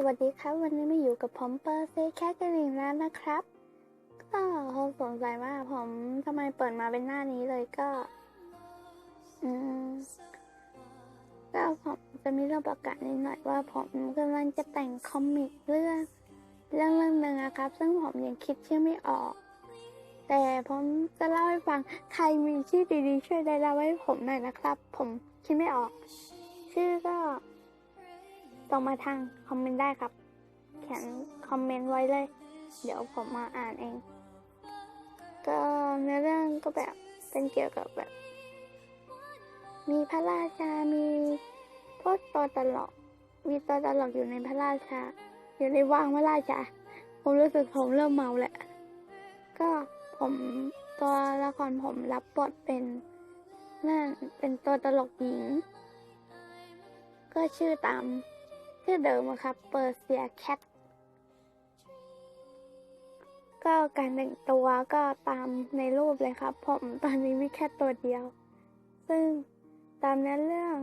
สวัสดีครับ วันนี้มาอยู่กับผมเปอร์เซแคทเกลินแล้วนะครับ ก็คงสงสัยว่าผมทำไมเปิดมาเป็นหน้านี้เลยก็ อืมก็ผมจะมีเรื่องประกาศนิดหน่อยว่าผมกำลังจะแต่งคอมิกเรื่องเรื่องเรื่องหนึ่งนะครับ ซึ่งผมยังคิดชื่อไม่ออก แต่ผมจะเล่าให้ฟังใครมีชื่อดีๆช่วยได้เล่าให้ผมหน่อยนะครับ ผมคิดไม่ออก ชื่อก็ ส่งมาทางคอมเมนต์ได้ครับ เขียนคอมเมนต์ไว้เลย เดี๋ยวผมมาอ่านเอง ก็เนื้อเรื่องก็แบบเป็นเกี่ยวกับแบบ มีพระราชา มีพวกตัวตลกมีตัวตลกอยู่ในพระราชา อยู่ในวังพระราชา ผมรู้สึกผมเริ่มเมาแหละ ก็ผมตัวละครผมรับบทเป็นนั่นเป็นตัวตลกหญิง ก็ชื่อตาม ชื่อเดิมครับเปอร์เซียแคทก็การแต่งตัวก็ตามในรูปเลยครับ ผมตอนนี้มีแค่ตัวเดียว ซึ่งตามนั้นเรื่อง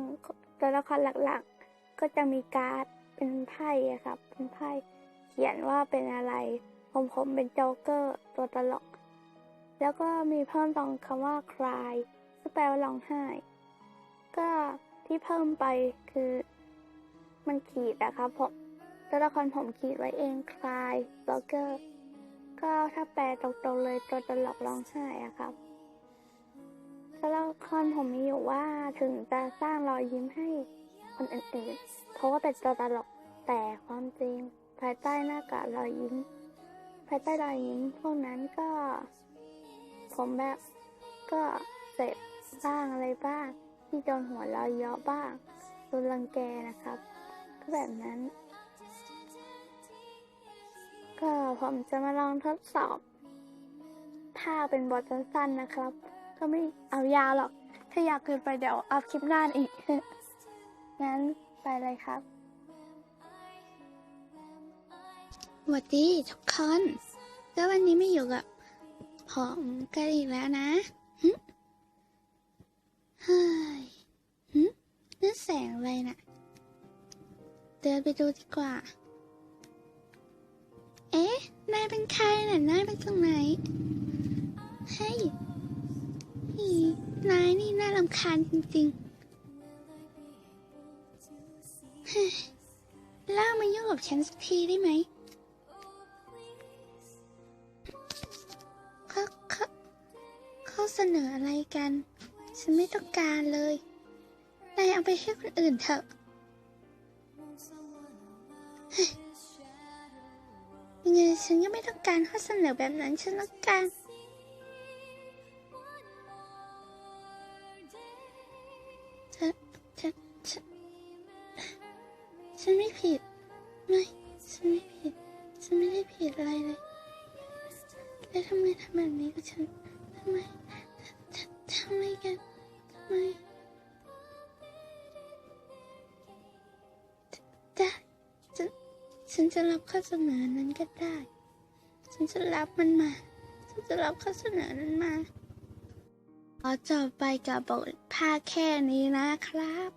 ตัวละครหลักๆ ก็จะมีการ์ดเป็นไพ่ครับ เป็นไพ่เขียนว่าเป็นอะไร ผมผมเป็นโจ๊กเกอร์ตัวตลก แล้วก็มีเพิ่มตรงคำว่า cry ซึ่งแปลว่าร้องไห้ ก็ที่เพิ่มไปคือ มันขีดนะครับผมตัวละครผมขีดไว้เองคลายบล็อกเกอร์ก็ถ้าแปลตรงๆเลยตัวตลกร้องไห้อะครับตัวละครผมมีอยู่ว่าถึงจะสร้างรอยยิ้มให้คนอื่นๆเพราะว่าเป็นตัวตลกแต่ความจริง ภายใต้หน้ากากรอยยิ้ม ภายใต้รอยยิ้มพวกนั้นก็ ผมแบบก็เสร็จบ้างอะไรบ้าง ที่โดนหัวเราะเยาะบ้างโดนรังแกนะครับ แบบนั้น ก็ผมจะมาลองทดสอบ ถ้าเป็นบทสั้นๆนะครับ ก็ไม่เอายาวหรอก ถ้าอยากเกินไปเดี๋ยวอัพคลิปหน้าอีก งั้นไปเลยครับสวัสดีทุกคนก็วันนี้ไม่อยู่กับผมกันอีกแล้วนะหึเฮ้ยหึนั่นแสงอะไรน่ะ เดินไปดูดีกว่า เอ๊ะ นายเป็นใครน่ะ นายเป็นตรงไหน เฮ้ยอีนายนี่น่ารำคาญจริงๆเฮ้ยล่ามายุ่งกับฉันสักทีได้ไหมเขาเขาเขาเสนออะไรกัน ฉันไม่ต้องการเลยนายเอาไปให้คนอื่นเถอะ ยังไงฉันก็ไม่ต้องการข้อเสนอแบบนั้นฉันต้องการฉันฉันฉันฉันไม่ผิด ไม่ ฉันไม่ผิด ฉันไม่ได้ผิดอะไรเลยแล้วทำไมทำแบบนี้กับฉันทำไมทำไมกันทำไม ฉันจะรับข้อเสนอนั้นก็ได้ ฉันจะรับมันมา ฉันจะรับข้อเสนอนั้นมา ขอจบไปกับบทภาคแค่นี้นะครับ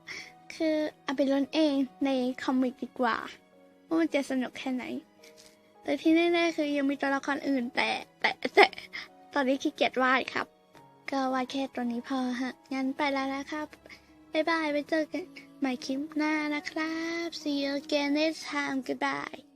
คือเอาไปล้นเองในคอมิกดีกว่า ว่ามันจะสนุกแค่ไหน แต่ที่แน่ๆคือยังมีตัวละครอื่นแต่แต่แต่ตอนนี้ขี้เกียจวาดครับ ก็วาดแค่ตัวนี้พอฮะ งั้นไปแล้วนะครับ บ๊ายบายไว้เจอกัน ใหม่คลิปหน้านะครับ see you again next time goodbye